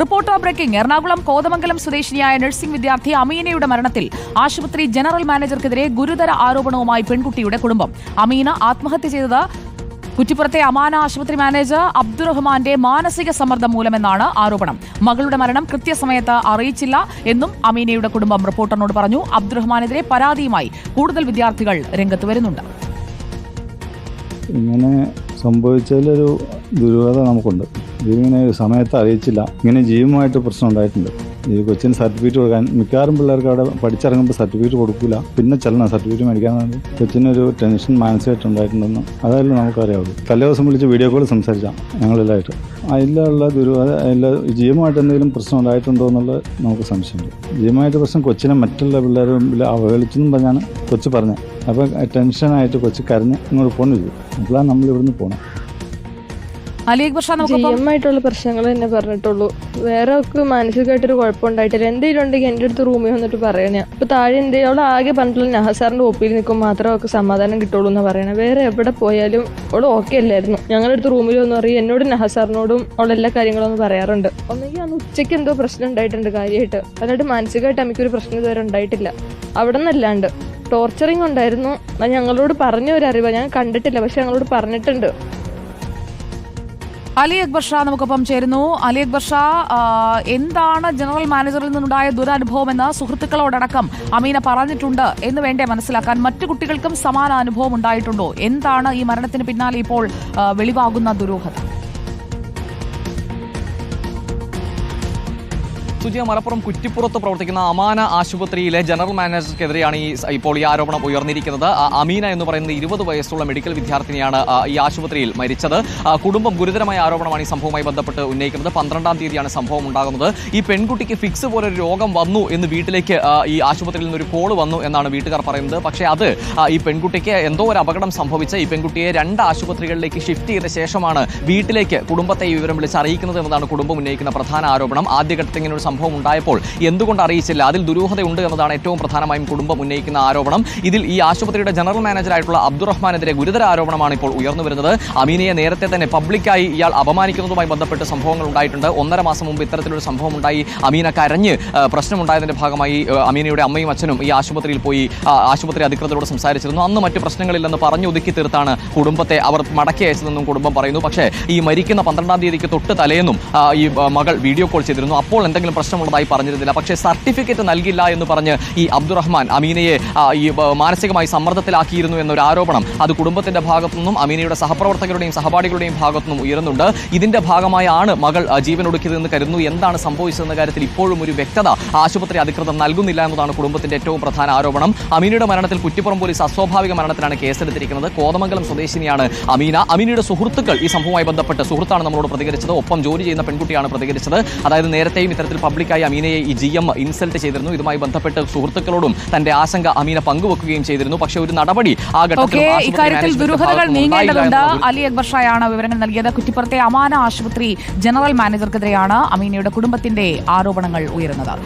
Reporter breaking. Ernakulam Kothamangalam സ്വദേശിനിയായ nursing വിദ്യാർത്ഥി അമീനയുടെ മരണത്തിൽ ആശുപത്രി ജനറൽ മാനേജർക്കെതിരെ ഗുരുതര ആരോപണവുമായി പെൺകുട്ടിയുടെ കുടുംബം. അമീന ആത്മഹത്യ ചെയ്തത് കുറ്റിപ്പുറത്തെ അമാന ആശുപത്രി മാനേജർ അബ്ദുറഹ്മാന്റെ മാനസിക സമ്മർദ്ദം മൂലമെന്നാണ് ആരോപണം. മകളുടെ മരണം കൃത്യസമയത്ത് അറിയിച്ചില്ല എന്നും അമീനയുടെ കുടുംബം റിപ്പോർട്ടറിനോട് പറഞ്ഞു. അബ്ദുറഹ്മാനെതിരെ പരാതിയുമായി കൂടുതൽ വിദ്യാർത്ഥികൾ രംഗത്ത് വരുന്നുണ്ട്. ഇങ്ങനെ സംഭവിച്ചതിലൊരു ദുരൂഹത നമുക്കുണ്ട്. ഇതിങ്ങനെ സമയത്ത് അറിയിച്ചില്ല. ഇങ്ങനെ ജീവമായിട്ട് പ്രശ്നം ഉണ്ടായിട്ടുണ്ട്. ഈ കൊച്ചിന് സർട്ടിഫിക്കറ്റ് കൊടുക്കാൻ മിക്കവാറും പിള്ളേർക്ക് അവിടെ പഠിച്ചിറങ്ങുമ്പോൾ സർട്ടിഫിക്കറ്റ് കൊടുക്കില്ല പിന്നെ ചെല്ലണം സർട്ടിഫിക്കറ്റ് മേടിക്കാൻ വേണ്ടി. കൊച്ചിനൊരു ടെൻഷൻ മാനസികമായിട്ട് ഉണ്ടായിട്ടുണ്ടെന്ന് അതായാലും നമുക്കറിയാവുള്ളൂ. തലേ ദിവസം വിളിച്ച് വീഡിയോ കോൾ സംസാരിച്ചാൽ ഞങ്ങളെല്ലായിട്ട്. അതിലുള്ള ദുരൂഹത എല്ലാ ജീവമായിട്ട് എന്തെങ്കിലും പ്രശ്നം ഉണ്ടായിട്ടുണ്ടോ എന്നുള്ളത് നമുക്ക് സംശയമുണ്ട്. ജീവമായിട്ട് പ്രശ്നം കൊച്ചിനെ മറ്റുള്ള പിള്ളേരും അവഹേളിച്ചെന്നും പറഞ്ഞാണ് കൊച്ചു പറഞ്ഞത്. അപ്പോൾ ടെൻഷനായിട്ട് കൊച്ചു കരഞ്ഞ് ഇങ്ങോട്ട് പോകണില്ല അപ്പോഴാണ് നമ്മൾ ഇവിടുന്ന് പോകണം അലി പ്രശ്നങ്ങൾ തന്നെ പറഞ്ഞിട്ടുള്ളൂ. വേറെ ഒക്കെ മാനസികമായിട്ടൊരു കുഴപ്പമുണ്ടായിട്ടില്ല. എന്തെങ്കിലും ഉണ്ടെങ്കിൽ എന്റെ അടുത്ത് റൂമിൽ വന്നിട്ട് പറയണേ അപ്പൊ താഴെ എന്ത് അവൾ ആകെ പറഞ്ഞിട്ടുള്ള നഹസാറിന്റെ ഒപ്പിയിൽ നിൽക്കും മാത്രമേ അവൾക്ക് സമാധാനം കിട്ടുള്ളൂ എന്ന് പറയണേ. വേറെ എവിടെ പോയാലും അവൾ ഓക്കെ അല്ലായിരുന്നു. ഞങ്ങളുടെ അടുത്ത് റൂമിൽ വന്ന് പറയും എന്നോട് നഹസാറിനോടും അവൾ എല്ലാ കാര്യങ്ങളും ഒന്ന് പറയാറുണ്ട്. ഒന്നെങ്കിൽ അന്ന് ഉച്ചയ്ക്ക് എന്തോ പ്രശ്നം ഉണ്ടായിട്ടുണ്ട് കാര്യമായിട്ട്. അല്ലാണ്ട് മാനസികമായിട്ട് എനിക്കൊരു പ്രശ്നം ഇതുവരെ ഉണ്ടായിട്ടില്ല. അവിടെ നിന്നല്ലാണ്ട്. ടോർച്ചറിങ് ഉണ്ടായിരുന്നു. ഞങ്ങളോട് പറഞ്ഞ ഒരു അറിവാണ്. ഞാൻ കണ്ടിട്ടില്ല പക്ഷെ ഞങ്ങളോട് പറഞ്ഞിട്ടുണ്ട്. അലി അക്ബർ ഷാ നമുക്കൊപ്പം ചേരുന്നു. അലി അക്ബർ ഷാ എന്താണ് ജനറൽ മാനേജറിൽ നിന്നുണ്ടായ ദുരനുഭവം എന്ന് സുഹൃത്തുക്കളോടടക്കം അമീന പറഞ്ഞിട്ടുണ്ട് എന്ന് വേണ്ടേ മനസ്സിലാക്കാൻ മറ്റു കുട്ടികൾക്കും സമാന അനുഭവം ഉണ്ടായിട്ടുണ്ടോ? എന്താണ് ഈ മരണത്തിന് പിന്നാലെ ഇപ്പോൾ വെളിവാകുന്ന ദുരൂഹത? സുജിയ മലപ്പുറം കുറ്റിപ്പുറത്ത് പ്രവർത്തിക്കുന്ന അമാന ആശുപത്രിയിലെ ജനറൽ മാനേജർക്കെതിരെയാണ് ഈ ഇപ്പോൾ ഈ ആരോപണം ഉയർന്നിരിക്കുന്നത്. അമീന എന്ന് പറയുന്ന ഇരുപത് വയസ്സുള്ള മെഡിക്കൽ വിദ്യാർത്ഥിനിയാണ് ഈ ആശുപത്രിയിൽ മരിച്ചത്. കുടുംബം ഗുരുതരമായ ആരോപണമാണ് ഈ സംഭവവുമായി ബന്ധപ്പെട്ട് ഉന്നയിക്കുന്നത്. പന്ത്രണ്ടാം തീയതിയാണ് സംഭവം ഉണ്ടാകുന്നത്. ഈ പെൺകുട്ടിക്ക് ഫിക്സ് പോലെ ഒരു രോഗം വന്നു എന്ന് വീട്ടിലേക്ക് ഈ ആശുപത്രിയിൽ നിന്ന് ഒരു കോൾ വന്നു എന്നാണ് വീട്ടുകാർ പറയുന്നത്. പക്ഷേ അത് ഈ പെൺകുട്ടിക്ക് എന്തോ ഒരു അപകടം സംഭവിച്ച ഈ പെൺകുട്ടിയെ രണ്ട് ആശുപത്രികളിലേക്ക് ഷിഫ്റ്റ് ചെയ്ത ശേഷമാണ് വീട്ടിലേക്ക് കുടുംബത്തെ ഈ വിവരം വിളിച്ച് അറിയിക്കുന്നത് എന്നതാണ് കുടുംബം ഉന്നയിക്കുന്ന പ്രധാന ആരോപണം. ആദ്യഘട്ടത്തിൽ ഇങ്ങനെ ഒരു സംഭവം ഉണ്ടായപ്പോൾ എന്തുകൊണ്ട് അറിയിച്ചില്ല? അതിൽ ദുരൂഹതയുണ്ട് എന്നതാണ് ഏറ്റവും പ്രധാനമായും കുടുംബം ഉന്നയിക്കുന്ന ആരോപണം. ഇതിൽ ഈ ആശുപത്രിയുടെ ജനറൽ മാനേജറായിട്ടുള്ള അബ്ദുറഹ്മാനെതിരെ ഗുരുതര ആരോപണമാണ് ഇപ്പോൾ ഉയർന്നു വരുന്നത്. അമീനയെ നേരത്തെ തന്നെ പബ്ലിക്കായി ഇയാൾ അപമാനിക്കുന്നതുമായി ബന്ധപ്പെട്ട് സംഭവങ്ങൾ ഉണ്ടായിട്ടുണ്ട്. ഒന്നര മാസം മുമ്പ് ഇത്തരത്തിലൊരു സംഭവം ഉണ്ടായി. അമീന കരഞ്ഞ് പ്രശ്നമുണ്ടായതിന്റെ ഭാഗമായി അമീനയുടെ അമ്മയും അച്ഛനും ഈ ആശുപത്രിയിൽ പോയി ആശുപത്രി അധികൃതരോട് സംസാരിച്ചിരുന്നു. അന്ന് മറ്റു പ്രശ്നങ്ങളില്ലെന്ന് പറഞ്ഞു ഒതുക്കി തീർത്താണ് കുടുംബത്തെ അവർ മടക്കി അയച്ചതെന്നും കുടുംബം പറയുന്നു. പക്ഷേ ഈ മരിക്കുന്ന പന്ത്രണ്ടാം തീയതിക്ക് തൊട്ട് തലേന്നും ഈ മകൾ വീഡിയോ കോൾ ചെയ്തിരുന്നു. അപ്പോൾ എന്തെങ്കിലും പ്രശ്നമുള്ളതായി പറഞ്ഞിരുന്നില്ല. പക്ഷേ സർട്ടിഫിക്കറ്റ് നൽകില്ല എന്ന് പറഞ്ഞ് ഈ അബ്ദുറഹ്മാൻ അമീനയെ ഈ മാനസികമായി സമ്മർദ്ദത്തിലാക്കിയിരുന്നു എന്നൊരു ആരോപണം അത് കുടുംബത്തിന്റെ ഭാഗത്തു നിന്നും അമീനയുടെ സഹപ്രവർത്തകരുടെയും സഹപാഠികളുടെയും ഭാഗത്തു നിന്നും ഉയരുന്നുണ്ട്. ഇതിന്റെ ഭാഗമായാണ് മകൾ ഒടുക്കിയതെന്ന് കരുതുന്നു. എന്താണ് സംഭവിച്ചതെന്ന കാര്യത്തിൽ ഇപ്പോഴും ഒരു വ്യക്തത ആശുപത്രി അധികൃതർ നൽകുന്നില്ല എന്നതാണ് കുടുംബത്തിന്റെ ഏറ്റവും പ്രധാന ആരോപണം. അമീനയുടെ മരണത്തിൽ കുറ്റിപ്പുറം പോലീസ് അസ്വാഭാവിക മരണത്തിലാണ് കേസെടുത്തിരിക്കുന്നത്. കോതമംഗലം സ്വദേശിനിയാണ് അമീന. അമീനയുടെ സുഹൃത്തുക്കൾ ഈ സംഭവവുമായി ബന്ധപ്പെട്ട് സുഹൃത്താണ് നമ്മളോട് പ്രതികരിച്ചത്. ഒപ്പം ജോലി ചെയ്യുന്ന പെൺകുട്ടിയാണ് പ്രതികരിച്ചത്. അതായത് നേരത്തെയും ഇത്തരത്തിൽ പബ്ലിക്കായി അമീനയെ ഈ ജി എം ഇൻസൾട്ട് ചെയ്തിരുന്നു. ഇതുമായി ബന്ധപ്പെട്ട് സുഹൃത്തുക്കളോടും തന്റെ ആശങ്ക അമീന പങ്കുവെക്കുകയും ചെയ്തിരുന്നു. പക്ഷേ ഒരു നടപടി ആ ഘട്ടത്തിൽ ദുരൂഹതകൾ നീങ്ങേണ്ടതുണ്ട്. അലി അക്ബർ ഷായാണ് വിവരങ്ങൾ നൽകിയത്. കുറ്റിപ്പുറത്തെ അമാന ആശുപത്രി ജനറൽ മാനേജർക്കെതിരെയാണ് അമീനയുടെ കുടുംബത്തിന്റെ ആരോപണങ്ങൾ ഉയരുന്നത്.